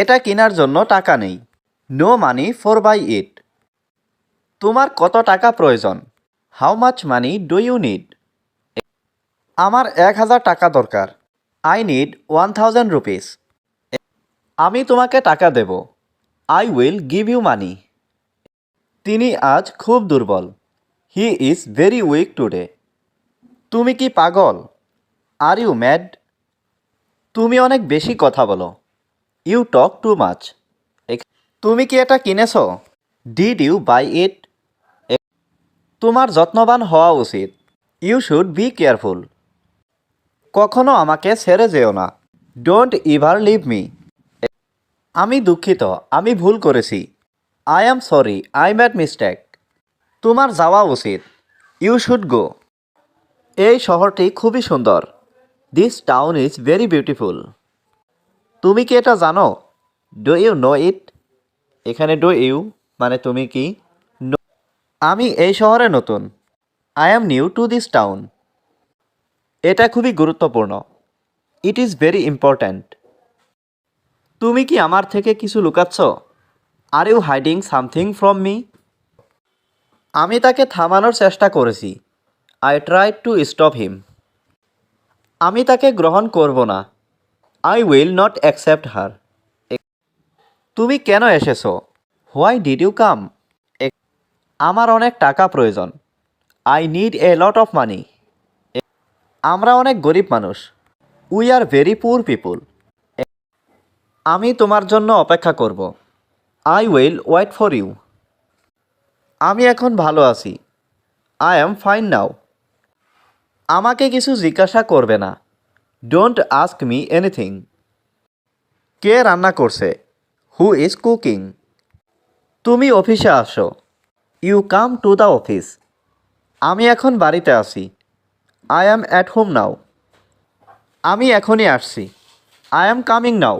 এটা কেনার জন্য টাকা নেই। No money for buy it তোমার কত টাকা প্রয়োজন? How much money do you need আমার এক হাজার টাকা দরকার। I need one thousand rupees আমি তোমাকে টাকা দেব। I will give you money তিনি আজ খুব দুর্বল। He is very weak today তুমি কি পাগল? আর ইউ ম্যাড তুমি অনেক বেশি কথা বলো। ইউ টক টু মাচ তুমি কি এটা কিনেছ? ডিড ইউ বাই ইট তোমার যত্নবান হওয়া উচিত। ইউ শুড বি কেয়ারফুল কখনো আমাকে ছেড়ে যেও না। ডোন্ট ইভার লিভ মি আমি দুঃখিত আমি ভুল করেছি। I am sorry I made mistake তোমার যাওয়া উচিত। ইউ শুড গো এই শহরটি খুবই সুন্দর। This town is very beautiful তুমি কি এটা জানো? ডু ইউ নো ইট এখানে ডু ইউ মানে তুমি কি? আমি এই শহরে নতুন। I am new to this town এটা খুবই গুরুত্বপূর্ণ। ইট ইজ ভেরি ইম্পর্ট্যান্ট তুমি কি আমার থেকে কিছু লুকাচ্ছ? Are you hiding something from me আমি তাকে থামানোর চেষ্টা করেছি। I try to stop him আমি তাকে গ্রহণ করব না। I will not accept her তুমি কেন এসেছ? হোয়াই ডিড ইউ কাম আমার অনেক টাকা প্রয়োজন। I need a lot of money আমরা অনেক গরিব মানুষ। We are very poor people আমি তোমার জন্য অপেক্ষা করব। I will wait for you আমি এখন ভালো আছি। আই অ্যাম ফাইন নাও আমাকে কিছু জিজ্ঞাসা করবে না। ডোন্ট আস্ক মি এনিথিং কে রান্না করছে? হু ইজ কুকিং তুমি অফিসে আসো। You come to the office আমি এখন বাড়িতে আছি। I am at home now আমি এখনই আসছি। I am coming now